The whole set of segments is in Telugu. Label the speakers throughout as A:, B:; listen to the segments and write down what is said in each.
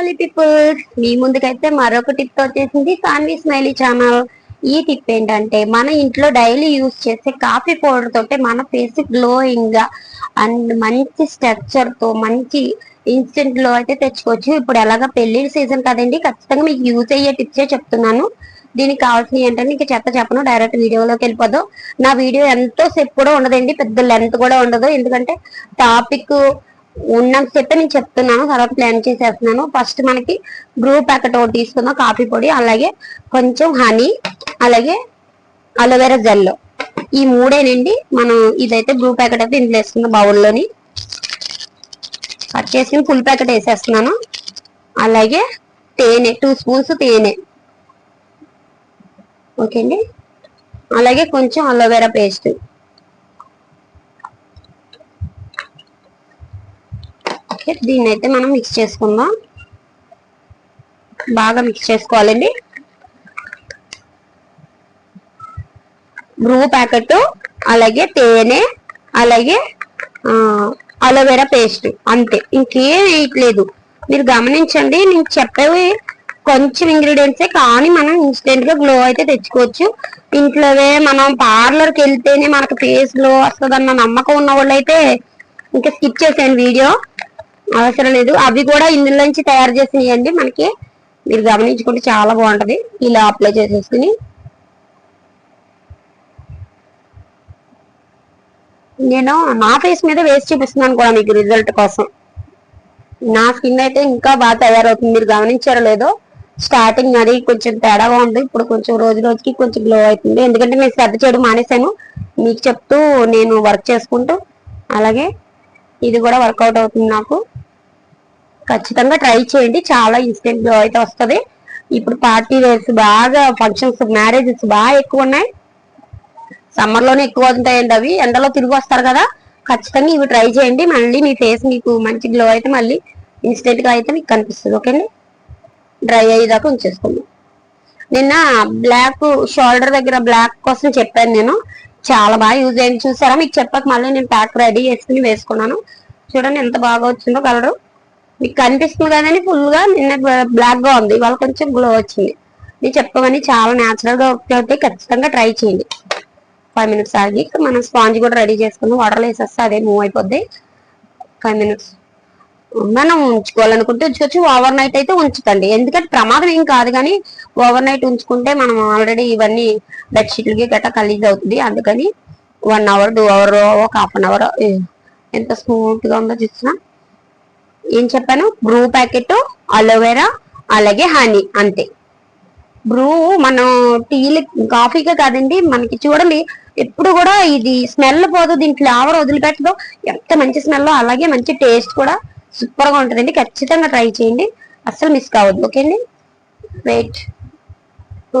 A: లవ్లీ పీపుల్ మీ ముందుకైతే మరొక టిప్ వచ్చేసింది సాన్వి స్మైలీ ఛానల్. ఈ టిప్ ఏంటంటే మన ఇంట్లో డైలీ యూస్ చేసే కాఫీ పౌడర్ తోటే మన ఫేస్ గ్లోయింగ్గా అండ్ మంచి స్ట్రక్చర్తో మంచి ఇన్స్టెంట్ గ్లో అయితే తెచ్చుకోవచ్చు. ఇప్పుడు ఎలాగ పెళ్ళి సీజన్ కదండి ఖచ్చితంగా మీకు యూజ్ అయ్యే టిప్సే చెప్తున్నాను. దీనికి కావాల్సినవి ఏంటంటే ఇంకా చెత్త చెప్పను. డైరెక్ట్ వీడియోలోకి వెళ్ళిపోదాం. నా వీడియో ఎంతో సేపు కూడా ఉండదండి పెద్ద లెంత్ కూడా ఉండదు. ఎందుకంటే టాపిక్ ఉన్నంత చెప్పి నేను చెప్తున్నాను తర్వాత ప్లాన్ చేసేస్తున్నాను. ఫస్ట్ మనకి బ్రూ ప్యాకెట్ ఒకటి తీసుకుందాం కాఫీ పొడి అలాగే కొంచెం హనీ అలాగే అలోవెరా జెల్ ఈ మూడేనండి మనం ఇదైతే బ్రూ ప్యాకెట్ అయితే ఇంట్లో వేసుకుందాం బౌల్లోని. కట్ చేసి ఫుల్ ప్యాకెట్ వేసేస్తున్నాను. అలాగే తేనె టూ స్పూన్స్ తేనె. ఓకే అండి? అలాగే కొంచెం అలోవెరా పేస్ట్ ఓకే దీన్ని అయితే మనం మిక్స్ చేసుకుందాం. బాగా మిక్స్ చేసుకోవాలండి. బ్రూ ప్యాకెట్ అలాగే తేనె అలాగే అలోవెరా పేస్ట్ అంతే. ఇంకేం వేయట్లేదు మీరు గమనించండి నేను చెప్పేవి కొంచెం ఇంగ్రీడియంట్సే కానీ మనం ఇన్స్టెంట్గా గ్లో అయితే తెచ్చుకోవచ్చు. ఇంట్లోవే మనం పార్లర్కి వెళ్తేనే మనకు ఫేస్ గ్లో వస్తుందన్న నమ్మకం ఉన్న వాళ్ళు అయితే ఇంకా స్కిప్ చేసాను వీడియో. అవసరం లేదు. అవి కూడా ఇందులో నుంచి తయారు చేసినాయండి. మనకి మీరు గమనించుకుంటే చాలా బాగుంటుంది. ఇలా అప్లై చేసేసుకుని. నేను నా ఫేస్ మీద వేసి చూపిస్తున్నాను కూడా మీకు రిజల్ట్ కోసం. నా స్కిన్ అయితే ఇంకా బాగా తయారవుతుంది. మీరు గమనించారో లేదో స్టార్టింగ్ అది కొంచెం తేడాగా ఉంది ఇప్పుడు కొంచెం రోజు రోజుకి కొంచెం గ్లో అవుతుంది. ఎందుకంటే నేను శ్రద్ధ చేయడం మానేశాను. మీకు చెప్తూ నేను వర్క్ చేసుకుంటూ. అలాగే ఇది కూడా వర్కౌట్ అవుతుంది నాకు. ఖచ్చితంగా ట్రై చేయండి. చాలా ఇన్స్టెంట్ గ్లో అయితే వస్తుంది. ఇప్పుడు పార్టీ వేర్స్ బాగా ఫంక్షన్స్ మ్యారేజెస్ బాగా ఎక్కువ ఉన్నాయి. సమ్మర్లోనే ఎక్కువ ఉంటాయండి అవి. ఎండలో తిరిగి వస్తారు కదా. ఖచ్చితంగా ఇవి ట్రై చేయండి. మళ్ళీ మీ ఫేస్ మీకు మంచి గ్లో అయితే మళ్ళీ ఇన్స్టెంట్గా అయితే మీకు కనిపిస్తుంది. ఓకేండి డ్రై అయ్యేదాకా ఉంచేసుకుందాం. నిన్న బ్లాక్ షోల్డర్ దగ్గర బ్లాక్ కోసం చెప్పాను నేను. చాలా బాగా యూజ్ అయింది చూసారా? మీకు చెప్పక మళ్ళీ నేను ప్యాక్ రెడీ చేసుకుని వేసుకున్నాను. చూడండి ఎంత బాగా వచ్చిందో కలరు మీకు కనిపిస్తుంది కదండి ఫుల్గా నిన్న బ్లాక్గా ఉంది. ఇవాళ కొంచెం గ్లో వచ్చింది. నేను చెప్పమని చాలా న్యాచురల్గా అవుతాయి ఖచ్చితంగా ట్రై చేయండి. ఫైవ్ మినిట్స్ ఆగి మనం స్పాంజ్ కూడా రెడీ చేసుకుని వాటర్లో వేసేస్తే అదే మూవ్ అయిపోద్ది. ఫైవ్ మినిట్స్ మనం ఉంచుకోవాలనుకుంటే ఉంచుకోవచ్చు. ఓవర్ నైట్ అయితే ఉంచుతండి ఎందుకంటే ప్రమాదం ఏం కాదు కానీ ఓవర్ నైట్ ఉంచుకుంటే మనం ఆల్రెడీ ఇవన్నీ బెడ్షీట్లకి గట్రా ఖలీజ్ అవుతుంది. అందుకని వన్ అవర్ టూ అవర్ ఒక హాఫ్ అన్ అవర్ ఎంత స్మూత్గా ఉందో చూసినా. ఏం చెప్పాను? బ్రూ ప్యాకెట్ అలోవెరా అలాగే హనీ అంతే. బ్రూ మనం టీలు కాఫీకే కాదండి మనకి చూడండి ఎప్పుడు కూడా ఇది స్మెల్ పోదు దీని ఫ్లేవర్ వదిలిపెట్టదు. ఎంత మంచి స్మెల్ అలాగే మంచి టేస్ట్ కూడా సూపర్గా ఉంటుందండి. ఖచ్చితంగా ట్రై చేయండి. అస్సలు మిస్ కావద్దు ఓకే అండి? వెయిట్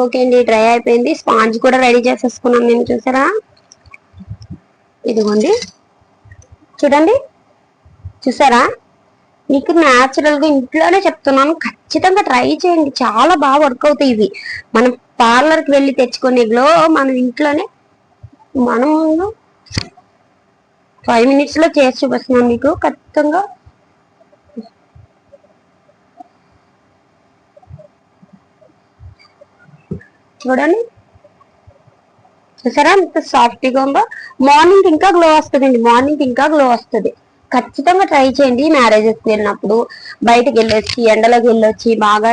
A: ఓకే అండి డ్రై అయిపోయింది. స్పాంజ్ కూడా రెడీ చేసేసుకున్నాను నేను చూసారా? ఇదిగోండి. చూడండి. చూసారా? మీకు న్యాచురల్గా ఇంట్లోనే చెప్తున్నాను. ఖచ్చితంగా ట్రై చేయండి. చాలా బాగా వర్క్ అవుతాయి ఇవి. మనం పార్లర్కి వెళ్ళి తెచ్చుకునే గ్లో మనం ఇంట్లోనే మనం ఫైవ్ మినిట్స్లో చేసి చూపిస్తున్నాను మీకు. ఖచ్చితంగా చూడండి. చూసారా? ఎంత సాఫ్ట్గా ఉందో. మార్నింగ్ ఇంకా గ్లో వస్తుందండి. మార్నింగ్ ఇంకా గ్లో వస్తుంది. ఖచ్చితంగా ట్రై చేయండి మ్యారేజెస్కి వెళ్ళినప్పుడు. బయటకు వెళ్ళొచ్చి ఎండలోకి వెళ్ళొచ్చి బాగా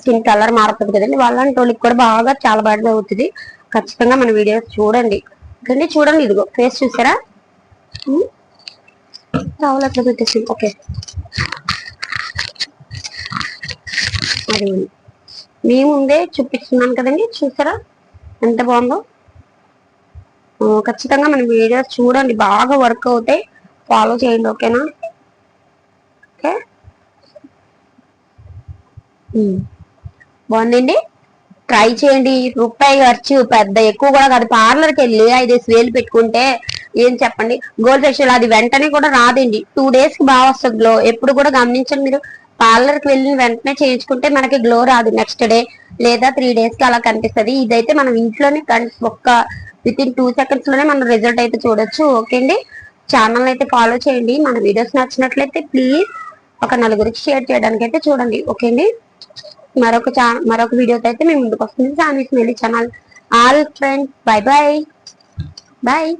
A: స్కిన్ కలర్ మారుతుంది కదండి. వాళ్ళని వాళ్ళకి కూడా బాగా చాలా బాగా అవుతుంది. ఖచ్చితంగా మన వీడియోస్ చూడండి. కానీ చూడండి ఇదిగో. ఫేస్ చూసారా? రావులు అట్లా పెట్టేసి ఓకే. అది మీ ముందే చూపిస్తున్నాను కదండి. చూసారా? ఎంత బాగుందో? ఖచ్చితంగా మన వీడియోస్ చూడండి. బాగా వర్క్ అవుతాయి. ఫాలో చేయండి ఓకేనా ఓకే hmm. బాగుందండి? ట్రై చేయండి. రూపాయి ఖర్చు పెద్ద ఎక్కువ కూడా కాదు. పార్లర్కి వెళ్ళి ఐదేసి వేలు పెట్టుకుంటే ఏం చెప్పండి? గోల్డ్ ఫేషియల్ అది వెంటనే కూడా రాదండి. టూ డేస్కి బాగా వస్తుంది గ్లో ఎప్పుడు కూడా గమనించండి మీరు. పార్లర్కి వెళ్ళి వెంటనే చేయించుకుంటే మనకి గ్లో రాదు. నెక్స్ట్ డే లేదా త్రీ డేస్కి అలా కనిపిస్తుంది. ఇదైతే మనం ఇంట్లోనే ఒక్క విత్ ఇన్ టూ సెకండ్స్లోనే మనం రిజల్ట్ అయితే చూడొచ్చు. ఓకే అండి? ఛానల్ అయితే ఫాలో చేయండి. మన వీడియోస్ నచ్చినట్లయితే ప్లీజ్ ఒక నలుగురికి షేర్ చేయడానికి అయితే చూడండి. ఓకే అండి? మరొక మరొక వీడియోతో అయితే మేము ముందుకు వస్తుంది సాన్వి మెల్లి channel all friends bye bye bye